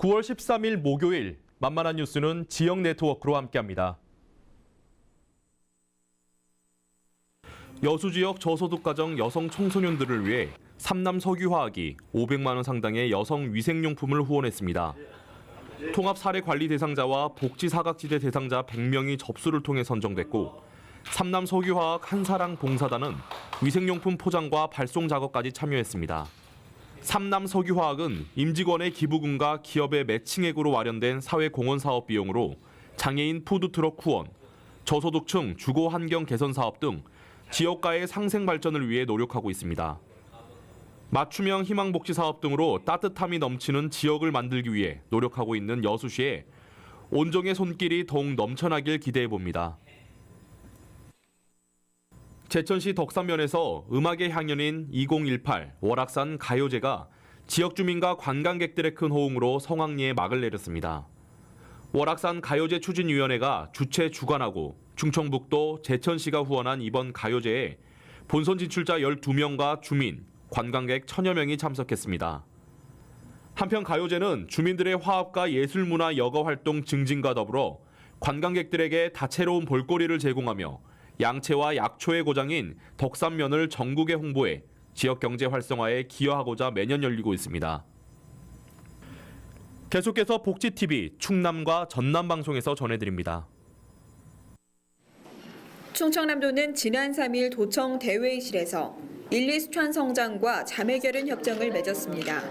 9월 13일 목요일 만만한 뉴스는 지역 네트워크로 함께합니다. 여수 지역 저소득 가정 여성 청소년들을 위해 삼남 석유화학이 500만 원 상당의 여성 위생용품을 후원했습니다. 통합 사례 관리 대상자와 복지 사각지대 대상자 100명이 접수를 통해 선정됐고 삼남 석유화학 한사랑 봉사단은 위생용품 포장과 발송 작업까지 참여했습니다. 삼남 석유화학은 임직원의 기부금과 기업의 매칭액으로 마련된 사회공헌 사업 비용으로 장애인 푸드트럭 후원, 저소득층 주거 환경 개선 사업 등 지역가의 상생 발전을 위해 노력하고 있습니다. 맞춤형 희망복지 사업 등으로 따뜻함이 넘치는 지역을 만들기 위해 노력하고 있는 여수시에 온정의 손길이 더욱 넘쳐나길 기대해 봅니다. 제천시 덕산면에서 음악의 향연인 2018 월악산 가요제가 지역 주민과 관광객들의 큰 호응으로 성황리에 막을 내렸습니다. 월악산 가요제 추진위원회가 주최 주관하고 충청북도 제천시가 후원한 이번 가요제에 본선 진출자 12명과 주민, 관광객 천여 명이 참석했습니다. 한편 가요제는 주민들의 화합과 예술문화 여가 활동 증진과 더불어 관광객들에게 다채로운 볼거리를 제공하며 양채와 약초의 고장인 덕산면을 전국에 홍보해 지역 경제 활성화에 기여하고자 매년 열리고 있습니다. 계속해서 복지TV 충남과 전남 방송에서 전해드립니다. 충청남도는 지난 3일 도청 대회의실에서 일리수천 성장과 자매결연 협정을 맺었습니다.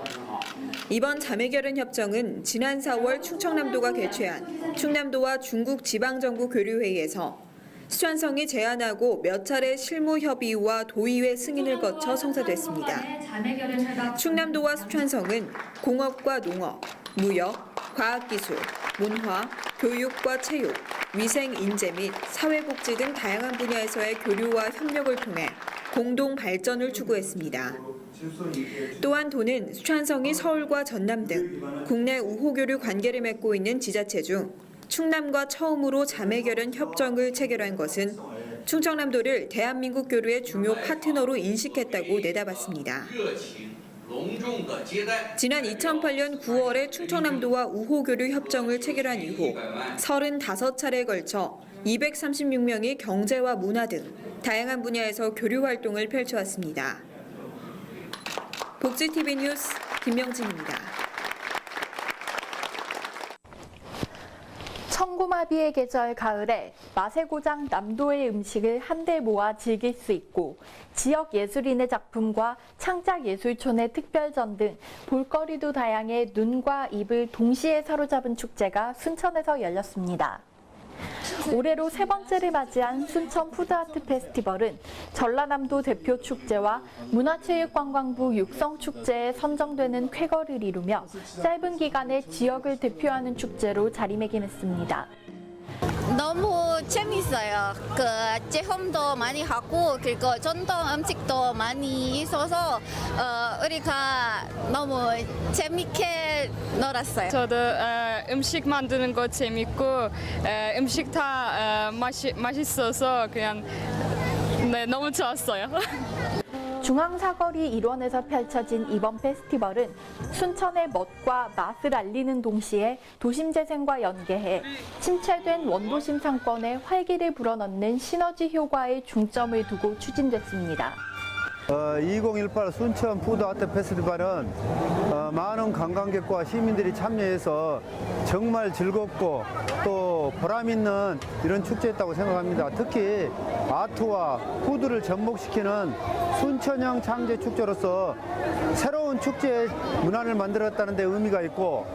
이번 자매결연 협정은 지난 4월 충청남도가 개최한 충남도와 중국 지방정부 교류회의에서 수천성이 제안하고 몇 차례 실무 협의와 도의회 승인을 거쳐 성사됐습니다. 충남도와 수천성은 공업과 농업, 무역, 과학기술, 문화, 교육과 체육, 위생 인재 및 사회복지 등 다양한 분야에서의 교류와 협력을 통해 공동 발전을 추구했습니다. 또한 도는 수천성이 서울과 전남 등 국내 우호교류 관계를 맺고 있는 지자체 중 충남과 처음으로 자매결연 협정을 체결한 것은 충청남도를 대한민국 교류의 중요 파트너로 인식했다고 내다봤습니다. 지난 2008년 9월에 충청남도와 우호교류 협정을 체결한 이후 35차례에 걸쳐 236명이 경제와 문화 등 다양한 분야에서 교류 활동을 펼쳐왔습니다. 복지TV 뉴스 김명진입니다. 청고마비의 계절 가을에 맛의 고장 남도의 음식을 한데 모아 즐길 수 있고 지역 예술인의 작품과 창작 예술촌의 특별전 등 볼거리도 다양해 눈과 입을 동시에 사로잡은 축제가 순천에서 열렸습니다. 올해로 세 번째를 맞이한 순천 푸드아트 페스티벌은 전라남도 대표 축제와 문화체육관광부 육성축제에 선정되는 쾌거를 이루며 짧은 기간에 지역을 대표하는 축제로 자리매김했습니다. 너무 재밌어요. 그 체험도 많이 하고 그리고 전통 음식도 많이 있어서 어, 우리가 너무 재밌게 놀았어요. 저도 어, 음식 만드는 거 재밌고 어, 음식 다 어, 맛이, 맛있어서 그냥 네, 너무 좋았어요. 중앙사거리 일원에서 펼쳐진 이번 페스티벌은 순천의 멋과 맛을 알리는 동시에 도심 재생과 연계해 침체된 원도심 상권에 활기를 불어넣는 시너지 효과에 중점을 두고 추진됐습니다. 어, 2018 순천 푸드 아트 페스티벌은 어, 많은 관광객과 시민들이 참여해서 정말 즐겁고 또 보람 있는 이런 축제였다고 생각합니다. 특히 아트와 푸드를 접목시키는 순천형 창제 축제로서 새로운 축제 문화를 만들었다는 데 의미가 있고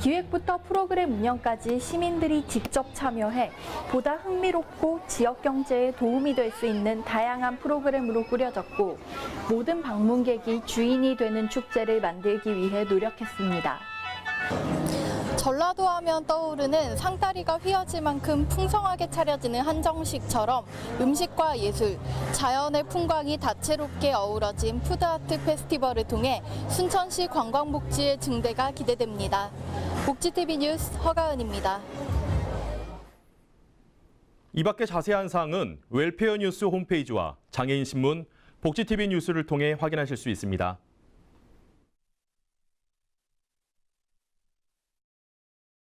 기획부터 프로그램 운영까지 시민들이 직접 참여해 보다 흥미롭고 지역 경제에 도움이 될 수 있는 다양한 프로그램으로 꾸려졌고 모든 방문객이 주인이 되는 축제를 만들기 위해 노력했습니다. 전라도 하면 떠오르는 상다리가 휘어질 만큼 풍성하게 차려지는 한정식처럼 음식과 예술, 자연의 풍광이 다채롭게 어우러진 푸드아트 페스티벌을 통해 순천시 관광복지의 증대가 기대됩니다. 복지TV 뉴스 허가은입니다. 이 밖의 자세한 사항은 웰페어 뉴스 홈페이지와 장애인 신문 복지TV 뉴스를 통해 확인하실 수 있습니다.